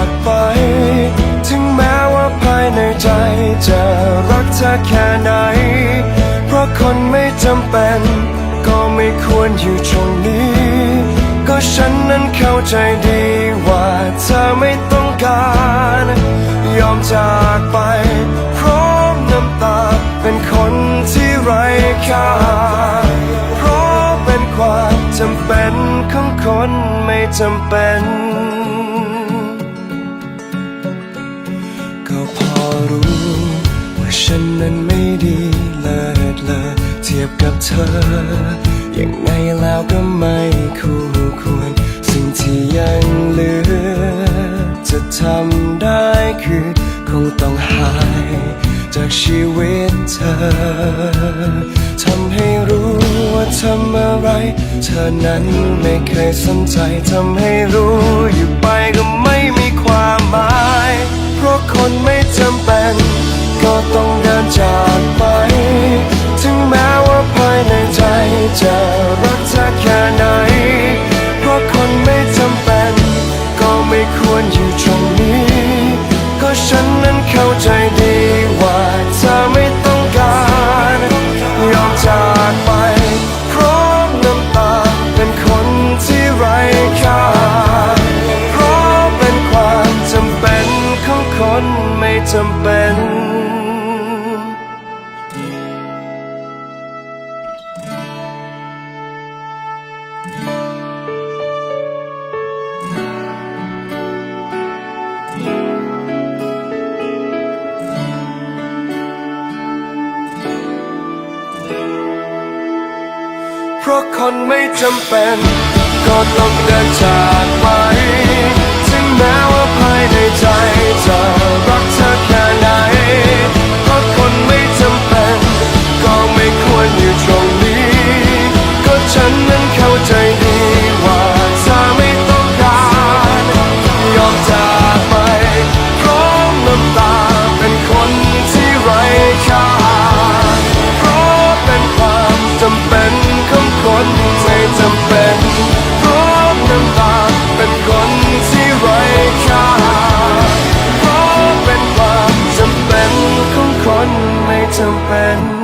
ก จำเป็น ก็ไม่ควรอยู่ตรงนี้ ก็ฉันนั้นเข้าใจดีว่าเธอไม่ต้องการ ยอมจากไป พร้อมน้ำตา เป็นคนที่ไร้ค่า เพราะเป็นความจำเป็นของคนไม่จำเป็นก็พอรู้ ว่าฉันนั้นไม่ดีเลิศเลอเที ยบกับเธอ ยังไงแล้วก็ไม่คู่ควร สิ่งที่ยังเหลือ จะทำได้คือ คงต้องหาย จากชีวิตเธอ ทำให้รู้ว่าทำอะไร เธอนั้นไม่เคยสนใจ ทำให้รู้อยู่ไปก็ไม่มีความหมาย เพราะคนไม่ ฉันนั้นเข้าใจดีว่าเธอไม่ต้องการยอมจากไปพร้อมน้ำตาเป็นคนที่ไร้ค่าเพราะเป็นความจำเป็นของคนไม่จำเป็น ราะคนไม่จำเป็น ก็ต้องเดินจาก so